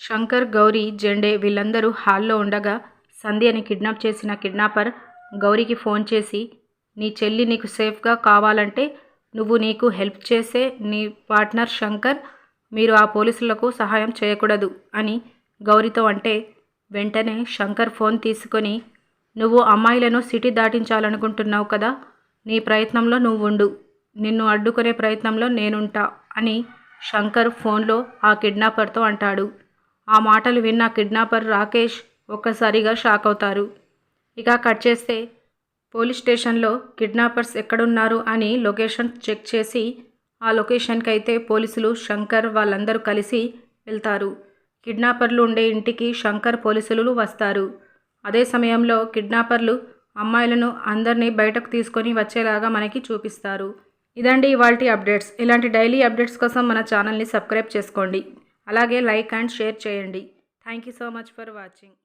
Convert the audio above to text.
శంకర్ గౌరీ జెండే వీళ్ళందరూ హాల్లో ఉండగా సంధ్యని కిడ్నాప్ చేసిన కిడ్నాపర్ గౌరీకి ఫోన్ చేసి నీ చెల్లి నీకు సేఫ్గా కావాలంటే నువ్వు నీకు హెల్ప్ చేసే నీ పార్ట్నర్ శంకర్ మీరు ఆ పోలీసులకు సహాయం చేయకూడదు అని గౌరీతో అంటే వెంటనే శంకర్ ఫోన్ తీసుకొని నువ్వు అమ్మాయిలను సిటీ దాటించాలనుకుంటున్నావు కదా నీ ప్రయత్నంలో నువ్వు ఉండు నిన్ను అడ్డుకునే ప్రయత్నంలో నేనుంటా అని శంకర్ ఫోన్లో ఆ కిడ్నాపర్తో అంటాడు. ఆ మాటలు విన్న కిడ్నాపర్ రాకేష్ ఒక్కసారిగా షాక్ అవుతారు. ఇక కట్ చేస్తే పోలీస్ స్టేషన్లో కిడ్నాపర్స్ ఎక్కడున్నారు అని లొకేషన్ చెక్ చేసి ఆ లొకేషన్కి అయితే పోలీసులు శంకర్ వాళ్ళందరూ కలిసి వెళ్తారు. కిడ్నాపర్లు ఉండే ఇంటికి శంకర్ పోలీసులు వస్తారు. అదే సమయంలో కిడ్నాపర్లు అమ్మాయిలను అందరినీ బయటకు తీసుకొని వచ్చేలాగా మనకి చూపిస్తారు. ఇదండి ఇవాళ అప్డేట్స్. ఇలాంటి డైలీ అప్డేట్స్ కోసం మన ఛానల్ని సబ్స్క్రైబ్ చేసుకోండి. అలాగే లైక్ అండ్ షేర్ చేయండి. Thank you so much for watching